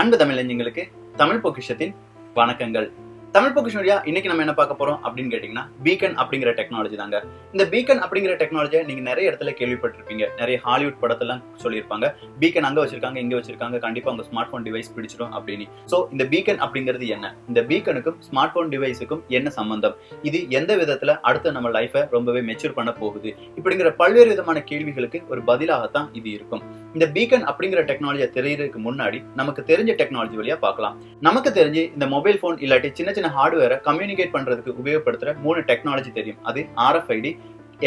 அன்பு தமிழஞ்சங்களுக்கு தமிழ் பொக்கிஷத்தின் வணக்கங்கள். தமிழ் பொக்கிஷம் வழியா இன்னைக்கு நம்ம என்ன பார்க்க போறோம் அப்படின்னு கேட்டீங்கன்னா பீக்கன் அப்படிங்கிற டெக்னாலஜி தாங்க. இந்த பீக்கன் அப்படிங்கிற டெக்னாலஜியை நீங்க நிறைய இடத்துல கேள்விப்பட்டிருப்பீங்க. நிறைய ஹாலிவுட் படத்தெல்லாம் சொல்லியிருப்பாங்க. பீக்கன் அங்க வச்சிருக்காங்க இங்க வச்சிருக்காங்க. கண்டிப்பா உங்க ஸ்மார்ட் போன் டிவைஸ் பிடிச்சிடும் அப்படின்னு. சோ இந்த பீக்கன் அப்படிங்கிறது என்ன? இந்த பீக்கனுக்கும் ஸ்மார்ட் போன் டிவைஸுக்கும் என்ன சம்பந்தம்? இது எந்த விதத்துல அடுத்து நம்ம லைஃபை ரொம்பவே மெச்சூர் பண்ண போகுது? இப்படிங்கிற பல்வேறு விதமான கேள்விகளுக்கு ஒரு பதிலாகத்தான் இது இருக்கும். இந்த பீக்கன் அப்படிங்கிற டெக்னாலஜியை தெரியறதுக்கு முன்னாடி நமக்கு தெரிஞ்ச டெக்னாலஜி வழியா பார்க்கலாம். நமக்கு தெரிஞ்சு இந்த மொபைல் போன் இல்லாட்டி சின்ன சின்ன ஹார்ட்வேரை கம்யூனிகேட் பண்றதுக்கு உபயோகப்படுத்துற மூணு டெக்னாலஜி தெரியும். அது ஆர்எஃப்ஐடி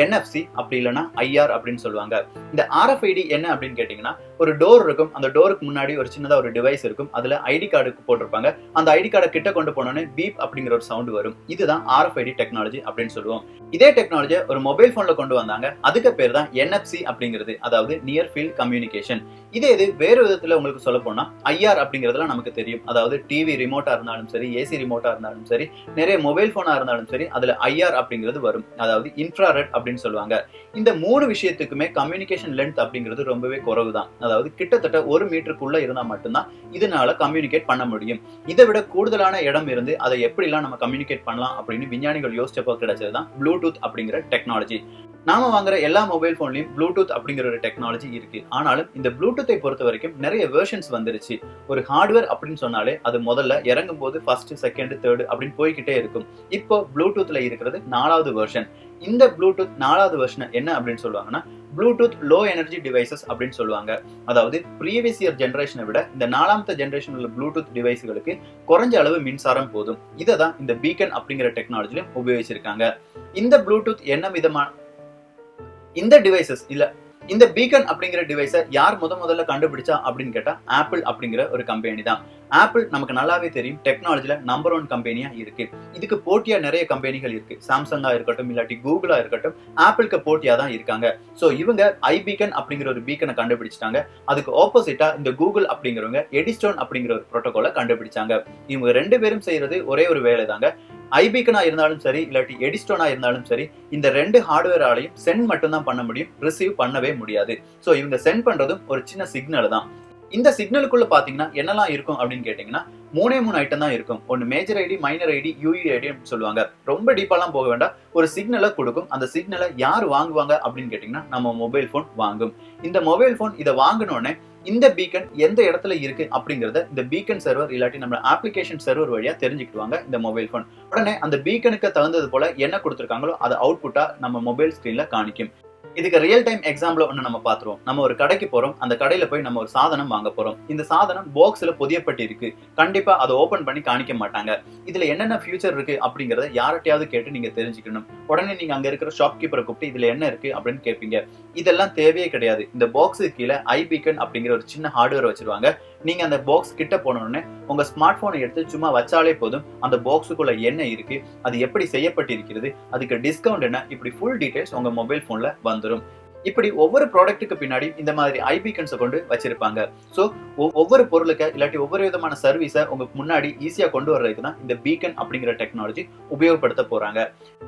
என்எஃப்சி அப்படி இல்லைன்னா ஐஆர் அப்படின்னு சொல்லுவாங்க. இந்த ஆர்எஃப்ஐடி என்ன அப்படின்னு கேட்டிங்கன்னா ஒரு டோர் இருக்கும். அந்த டோருக்கு முன்னாடி ஒரு சின்னதாக ஒரு டிவைஸ் இருக்கும். அதுல ஐடி கார்டுக்கு போட்டிருப்பாங்க. அந்த ஐடி கார்டை கிட்ட கொண்டு போனோன்னே பீப் அப்படிங்கிற ஒரு சவுண்ட் வரும். இதுதான் ஆர்எஃப்ஐடி டெக்னாலஜி அப்படின்னு சொல்லுவோம். இதே டெக்னாலஜியை ஒரு மொபைல் ஃபோனில் கொண்டு வந்தாங்க. அதுக்கு பேர் தான் என்எஃப்சி அப்படிங்கிறது. அதாவது நியர் ஃபீல்ட் கம்யூனிகேஷன் இதே இது வேறு விதத்தில் உங்களுக்கு சொல்ல போனால் ஐஆர் அப்படிங்கிறதுலாம் நமக்கு தெரியும். அதாவது டிவி ரிமோட்டா இருந்தாலும் சரி ஏசி ரிமோட்டா இருந்தாலும் சரி நிறைய மொபைல் ஃபோனாக இருந்தாலும் சரி அதுல ஐஆர் அப்படிங்கிறது வரும். அதாவது இன்ஃப்ராரெட் அப்படின்னு சொல்லுவாங்க. இந்த மூணு விஷயத்துக்குமே கம்யூனிகேஷன் லென்த் அப்படிங்கிறது ரொம்பவே குறைவு தான் அதாவது கிட்டத்தட்ட ஒரு மீட்டருக்குள்ள இருந்தா மட்டும்தான் இதனால கம்யூனிகேட் பண்ண முடியும். இதை விட கூடுதலான இடம் இருந்து அதை எப்படிலாம் நம்ம கம்யூனிகேட் பண்ணலாம் அப்படின்னு விஞ்ஞானிகள் யோசிச்சப்போ கிடைச்சதுதான் ப்ளூடூத் அப்படிங்கிற டெக்னாலஜி நாம வாங்குற எல்லா மொபைல் போன்லயும் ப்ளூடூத் அப்படிங்கிற ஒரு டெக்னாலஜி இருக்கு. ஆனாலும் இந்த ப்ளூடூத்தை பொறுத்த வரைக்கும் நிறைய வேர்ஷன்ஸ் வந்துருச்சு. ஒரு ஹார்ட்வேர் அப்படின்னு சொன்னாலே அது முதல்ல இறங்கும் போது ஃபர்ஸ்ட் செகண்ட் தேர்டு அப்படின்னு போய்கிட்டே இருக்கும். இப்போ ப்ளூடூத்ல இருக்கிறது நாலாவது வெர்ஷன் இந்த ப்ளூடூத் நாலாவது வெர்ஷன் என்ன அப்படின்னு சொல்லுவாங்கன்னா ப்ளூடூத் லோ எனர்ஜி டிவைசஸ் அப்படின்னு சொல்லுவாங்க. அதாவது ப்ரீவியஸ் இயர் ஜென்ரேஷனை விட இந்த நாலாமத்த ஜென்ரேஷன் உள்ள ப்ளூடூத் டிவைஸ்களுக்கு குறைஞ்ச அளவு மின்சாரம் போதும். இதை தான் இந்த பீக்கன் அப்படிங்கிற டெக்னாலஜிலும் உபயோகிச்சிருக்காங்க. இந்த ப்ளூடூத் என்ன விதமான இந்த டிவைசஸ் இல்ல இந்த பீக்கன் அப்படிங்கிற டிவைஸை யார் முத முதல்ல கண்டுபிடிச்சா அப்படின்னு கேட்டால் ஆப்பிள் அப்படிங்கிற ஒரு கம்பெனி தான். ஆப்பிள் நமக்கு நல்லாவே தெரியும் டெக்னாலஜியில் நம்பர் ஒன் கம்பெனியாக இருக்கு. இதுக்கு போட்டியா நிறைய கம்பெனிகள் இருக்கு. சாம்சங்கா இருக்கட்டும் இல்லாட்டி கூகுளா இருக்கட்டும் ஆப்பிளுக்கு போட்டியா தான் இருக்காங்க. ஸோ இவங்க ஐ பீக்கன் அப்படிங்கிற ஒரு பீக்கனை கண்டுபிடிச்சிட்டாங்க. அதுக்கு ஆப்போசிட்டா இந்த கூகுள் அப்படிங்கிறவங்க எடிஸ்டோன் அப்படிங்கிற ஒரு ப்ரோட்டோகாலை கண்டுபிடிச்சாங்க. இவங்க ரெண்டு பேரும் செய்யறது ஒரே ஒரு வேலை தாங்க ஐபிகனா இருந்தாலும் சரி இல்லாட்டி எடிஸ்டோனா இருந்தாலும் சரி இந்த ரெண்டு ஹார்ட்வேராலையும் சென்ட் மட்டும்தான் பண்ண முடியும் ரிசீவ் பண்ணவே முடியாது. ஸோ இவங்க சென்ட் பண்றதும் ஒரு சின்ன சிக்னல் தான். இந்த சிக்னலுக்குள்ள பாத்தீங்கன்னா என்னெல்லாம் இருக்கும் அப்படின்னு கேட்டீங்கன்னா மூணே மூணு ஐட்டம் தான் இருக்கும். ஒன்னு major ID minor ID UE ஐடின்னு சொல்லுவாங்க. ரொம்ப டீப்பாலாம் போக வேண்டாம். ஒரு சிக்னலை கொடுக்கும். அந்த சிக்னலை யார் வாங்குவாங்க அப்படின்னு கேட்டிங்கன்னா நம்ம மொபைல் ஃபோன் வாங்கும். இந்த மொபைல் ஃபோன் இதை வாங்கினோடனே இந்த பீக்கன் எந்த இடத்துல இருக்கு அப்படிங்கறத இந்த பீக்கன் சர்வர் இல்லாட்டி நம்ம அப்ளிகேஷன் சர்வர் வழியா தெரிஞ்சுக்கிடுவாங்க இந்த மொபைல் போன் உடனே அந்த பீக்கனுக்கு தகுந்தது போல என்ன கொடுத்துருக்காங்களோ அதை அவுட்புட்டா நம்ம மொபைல் ஸ்கிரீன்ல காணிக்கும். இதுக்கு ரியல் டைம் எக்ஸாம்பிள் ஒன்று நம்ம பார்த்துருவோம். நம்ம ஒரு கடைக்கு போகிறோம் அந்த கடையில் போய் நம்ம ஒரு சாதனம் வாங்க போகிறோம் இந்த சாதனம் பாக்ஸில் பொதியப்பட்டு இருக்கு கண்டிப்பாக அதை ஓப்பன் பண்ணி காணிக்க மாட்டாங்க. இதில் என்னென்ன ஃபியூச்சர் இருக்குது அப்படிங்கிறத யார்கிட்டயாவது கேட்டு நீங்கள் தெரிஞ்சுக்கணும். உடனே நீங்கள் அங்கே இருக்கிற ஷாப் கீப்பரை கூப்பிட்டு இதில் என்ன இருக்குது அப்படின்னு கேட்பீங்க. இதெல்லாம் தேவையே கிடையாது. இந்த பாக்ஸுக்கு கீழே ஐபிகன் அப்படிங்கிற ஒரு சின்ன ஹார்ட்வேர் வச்சிருவாங்க. நீங்கள் அந்த பாக்ஸ் கிட்ட போனோடனே உங்கள் ஸ்மார்ட் ஃபோனை எடுத்து சும்மா வச்சாலே போதும். அந்த பாக்ஸுக்குள்ள என்ன இருக்குது அது எப்படி செய்யப்பட்டிருக்கிறது? அதுக்கு டிஸ்கவுண்ட் என்ன? இப்படி ஃபுல் டீட்டெயில்ஸ் உங்கள் மொபைல் ஃபோனில் வந்து வந்துடும் இப்படி ஒவ்வொரு ப்ராடக்ட்டுக்கு பின்னாடி இந்த மாதிரி ஐபிகன்ஸை கொண்டு வச்சிருப்பாங்க. ஸோ ஒவ்வொரு பொருளுக்கு இல்லாட்டி ஒவ்வொரு விதமான சர்வீஸை உங்களுக்கு முன்னாடி ஈஸியாக கொண்டு வர்றதுக்கு தான் இந்த பீக்கன் அப்படிங்கிற டெக்னாலஜி உபயோகப்படுத்த போறாங்க.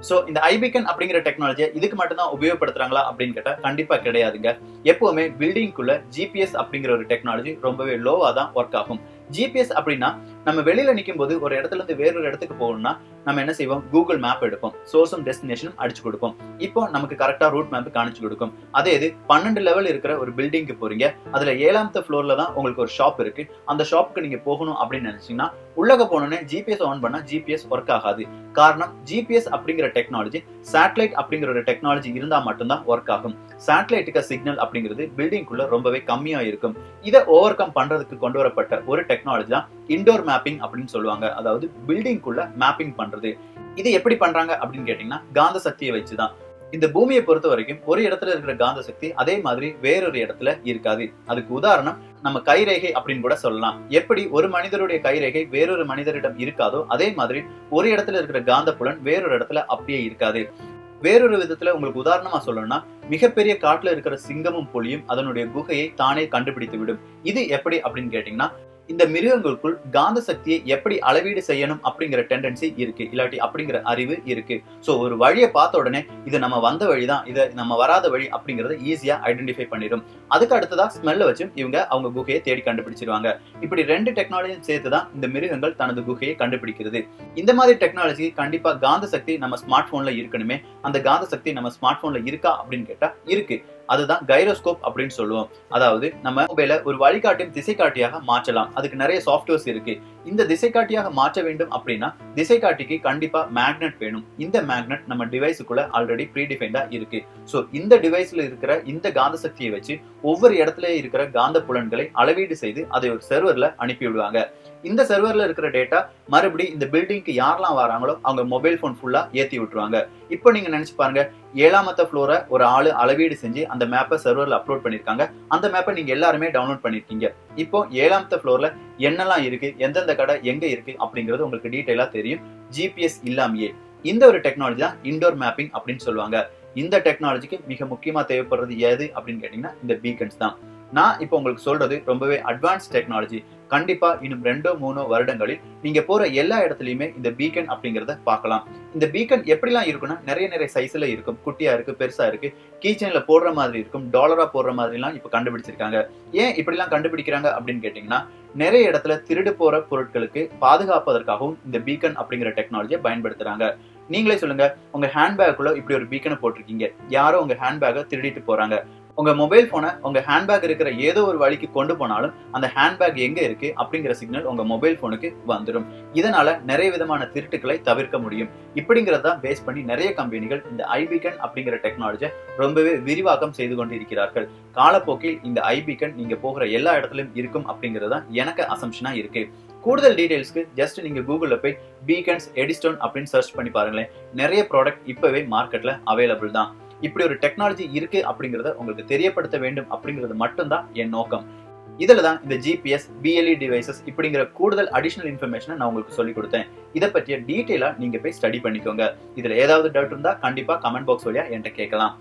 ஸோ இந்த ஐபிகன் அப்படிங்கிற டெக்னாலஜியை இதுக்கு மட்டும்தான் உபயோகப்படுத்துறாங்களா அப்படின்னு கேட்டால் கண்டிப்பாக கிடையாதுங்க. எப்பவுமே பில்டிங்குள்ள ஜிபிஎஸ் அப்படிங்கிற ஒரு டெக்னாலஜி ரொம்பவே லோவாக தான் ஒர்க் ஆகும். ஜிபிஎஸ் அப்படின்னா நம்ம வெளியில நிற்கும் போது ஒரு இடத்துல இருந்து வேறொரு இடத்துக்கு போகணும்னா நம்ம என்ன செய்வோம்? கூகுள் மேப் எடுப்போம். சோர்ஸும் டெஸ்டினேஷனும் அடிச்சு கொடுப்போம். இப்போ நமக்கு கரெக்டா ரூட் மேப் காணிச்சு கொடுக்கும். அதே இது பன்னெண்டு லெவல் இருக்கிற ஒரு பில்டிங்க்கு போறீங்க. அதுல ஏழாமத்த ஃப்ளோர்ல தான் உங்களுக்கு ஒரு ஷாப் இருக்கு. அந்த ஷாப்புக்கு நீங்க போகணும் அப்படின்னு நினைச்சீங்கன்னா உள்ளக போனோடனே ஜிபிஎஸ் ஆன் பண்ணா ஜிபிஎஸ் ஒர்க் ஆகாது. காரணம் ஜிபிஎஸ் அப்படிங்கிற டெக்னாலஜி சேட்டலைட் அப்படிங்கிற ஒரு டெக்னாலஜி இருந்தா மட்டும்தான் ஒர்க் ஆகும். சேட்டலைட்டுக்கு சிக்னல் அப்படிங்கிறது பில்டிங்குள்ள ரொம்பவே கம்மியா இருக்கும். இதை ஓவர் கம் பண்றதுக்கு கொண்டு வரப்பட்ட ஒரு டெக்னாலஜி தான் இண்டோர் மேப்பிங் அப்படின்னு சொல்லுவாங்க. அதாவது பில்டிங்குள்ள மேப்பிங் பண்றது. இது எப்படி பண்றாங்க அப்படின்னு கேட்டீங்கன்னா காந்த சக்தியை வச்சுதான். இந்த பூமியை பொறுத்த வரைக்கும் ஒரு இடத்துல இருக்கிற காந்த சக்தி அதே மாதிரி வேறொரு இடத்துல இருக்காது. அதுக்கு உதாரணம் நம்ம கைரேகை அப்படின்னு கூட சொல்லலாம். எப்படி ஒரு மனிதருடைய கைரேகை வேறொரு மனிதரிடம் இருக்காதோ அதே மாதிரி ஒரு இடத்துல இருக்கிற காந்த புலன் வேறொரு இடத்துல அப்படியே இருக்காது. வேறொரு விதத்துல உங்களுக்கு உதாரணமா சொல்லணும்னா மிகப்பெரிய காட்டுல இருக்கிற சிங்கமும் புலியும் அதனுடைய குகையை தானே கண்டுபிடித்து விடும். இது எப்படி அப்படின்னு கேட்டீங்கன்னா இந்த மிருகங்களுக்குள் காந்த சக்தியை எப்படி அளவீடு செய்யணும் அப்படிங்கிற டெண்டன்சி இருக்கு. இல்லாட்டி அப்படிங்கிற அறிவு இருக்கு. ஸோ ஒரு வழியை பார்த்த உடனே இது நம்ம வந்த வழி தான் இதை நம்ம வராத வழி அப்படிங்கறத ஈஸியா ஐடென்டிஃபை பண்ணிடும் அதுக்கு அடுத்ததா ஸ்மெல்ல வச்சும் இவங்க அவங்க குகையை தேடி கண்டுபிடிச்சிருவாங்க. இப்படி ரெண்டு டெக்னாலஜியும் சேர்த்து தான் இந்த மிருகங்கள் தனது குகையை கண்டுபிடிக்கிறது. இந்த மாதிரி டெக்னாலஜி கண்டிப்பா காந்த சக்தி நம்ம ஸ்மார்ட் போன்ல இருக்கணுமே. அந்த காந்த சக்தி நம்ம ஸ்மார்ட் போன்ல இருக்கா அப்படின்னு கேட்டா இருக்கு. அதுதான் கைரோஸ்கோப் அப்படின்னு சொல்லுவோம். அதாவது நம்ம மொபைல ஒரு வழிகாட்டும் திசைக்காட்டியாக மாற்றலாம். அதுக்கு நிறைய சாஃப்ட்வேர்ஸ் இருக்கு. இந்த திசைக்காட்டியாக மாற்ற வேண்டும் அப்படின்னா திசைக்காட்டிக்கு கண்டிப்பா மேக்னெட் வேணும். இந்த மேக்னெட் நம்ம டிவைஸுக்குள்ள ஆல்ரெடி ப்ரீடிஃபைண்டா இருக்கு. ஸோ இந்த டிவைஸ்ல இருக்கிற இந்த காந்த சக்தியை வச்சு ஒவ்வொரு இடத்துல இருக்கிற காந்த புலன்களை அளவீடு செய்து அதை ஒரு சர்வர்ல அனுப்பி விடுவாங்க இந்த சர்வரில் இருக்கிற டேட்டா மறுபடி இந்த பில்டிங்க்கு யாரெல்லாம் வராங்களோ அவங்க மொபைல் ஃபோன் ஃபுல்லாக ஏற்றி விட்டுருவாங்க. இப்போ நீங்கள் நினச்சி பாருங்க ஏழாமத்த ஃப்ளோரை ஒரு ஆள் அளவீடு செஞ்சு அந்த மேப்பை சர்வரில் அப்லோட் பண்ணிருக்காங்க. அந்த மேப்பை நீங்கள் எல்லாருமே டவுன்லோட் பண்ணியிருக்கீங்க இப்போ ஏழாமத்த ஃப்ளோரில் என்னெல்லாம் இருக்குது எந்தெந்த கடை எங்கே இருக்குது அப்படிங்கிறது உங்களுக்கு டீட்டெயிலாக தெரியும். ஜிபிஎஸ் இல்லாமையே. இந்த ஒரு டெக்னாலஜி தான் இண்டோர் மேப்பிங் அப்படின்னு சொல்லுவாங்க. இந்த டெக்னாலஜிக்கு மிக முக்கியமாக தேவைப்படுறது எது அப்படின்னு கேட்டிங்கன்னா இந்த பீக்கன்ஸ் தான். நான் இப்போ உங்களுக்கு சொல்றது ரொம்பவே அட்வான்ஸ் டெக்னாலஜி கண்டிப்பா இன்னும் ரெண்டோ மூணோ வருடங்களில் நீங்க போற எல்லா இடத்துலயுமே இந்த பீக்கன் அப்படிங்கறத பார்க்கலாம். இந்த பீக்கன் எப்படிலாம் இருக்கும்னா நிறைய நிறைய சைஸ்ல இருக்கும். குட்டியா இருக்கு பெருசா இருக்கு. கீச்சன்ல போடுற மாதிரி இருக்கும். டாலரா போடுற மாதிரி எல்லாம் இப்ப கண்டுபிடிச்சிருக்காங்க. ஏன் இப்படிலாம் கண்டுபிடிக்கிறாங்க அப்படின்னு கேட்டீங்கன்னா நிறைய இடத்துல திருடு போற பொருட்களுக்கு பாதுகாப்பதற்காகவும் இந்த பீக்கன் அப்படிங்கிற டெக்னாலஜியை பயன்படுத்துறாங்க. நீங்களே சொல்லுங்க உங்க ஹேண்ட்பேக்குள்ள இப்படி ஒரு பீக்கனை போட்டிருக்கீங்க. யாரோ உங்க ஹேண்ட்பேக்கை திருடிட்டு போறாங்க. உங்க மொபைல் போனை உங்க ஹேண்ட்பேக் இருக்கிற ஏதோ ஒரு வழிக்கு கொண்டு போனாலும் அந்த ஹேண்ட்பேக் எங்க இருக்கு அப்படிங்கிற சிக்னல் உங்க மொபைல் போனுக்கு வந்துடும் இதனால நிறைய விதமான திருட்டுகளை தவிர்க்க முடியும். இப்படிங்கிறத பேஸ் பண்ணி நிறைய கம்பெனிகள் இந்த ஐபிகன் அப்படிங்கிற டெக்னாலஜியை ரொம்பவே விரிவாக்கம் செய்து கொண்டு இருக்கிறார்கள். காலப்போக்கில் இந்த ஐபிகன் நீங்க போகிற எல்லா இடத்துலயும் இருக்கும் அப்படிங்கிறது தான் எனக்கு அசம்ஷனா இருக்கு. கூடுதல் டீடைல்ஸ்க்கு ஜஸ்ட் நீங்க கூகுளில் போய் பீகன்ஸ் எடிஸ்டோன் அப்படின்னு சர்ச் பண்ணி பாருங்களேன். நிறைய ப்ராடக்ட் இப்பவே மார்க்கெட்ல அவைலபிள் தான். இப்படி ஒரு டெக்னாலஜி இருக்கு அப்படிங்கறத உங்களுக்கு தெரியப்படுத்த வேண்டும் அப்படிங்கிறது மட்டும்தான் என் நோக்கம். இதில் தான் இந்த ஜிபிஎஸ் பிஎல்இ டிவைசஸ் இப்படிங்கிற கூடுதல் அடிஷனல் இன்ஃபர்மேஷனை நான் உங்களுக்கு சொல்லி கொடுத்தேன். இதை பற்றிய டீட்டெயிலாக நீங்க போய் ஸ்டடி பண்ணிக்கோங்க. இதில் ஏதாவது டவுட் இருந்தால் கண்டிப்பா கமெண்ட் பாக்ஸ் வழியா என்கிட்ட கேட்கலாம்.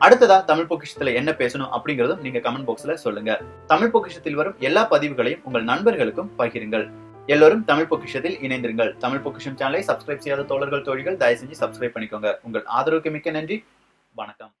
அடுத்ததா தமிழ் பொக்கிஷத்துல என்ன பேசணும் அப்படிங்கறதும் நீங்க கமெண்ட் பாக்ஸ்ல சொல்லுங்க. தமிழ் பொக்கிஷத்தில் வரும் எல்லா பதிவுகளையும் உங்கள் நண்பர்களுக்கும் பகிருங்கள். எல்லோரும் தமிழ் பொக்கிஷத்தில் இணைந்திருங்கள். தமிழ் பொக்கிஷம் சேனலை சப்ஸ்கிரைப் செய்யாத தோழர்கள் தோழிகள் தயவு செஞ்சு சப்ஸ்கிரைப் பண்ணிக்கோங்க. உங்கள் ஆதரவுக்கு மிக்க நன்றி. வணக்கம்.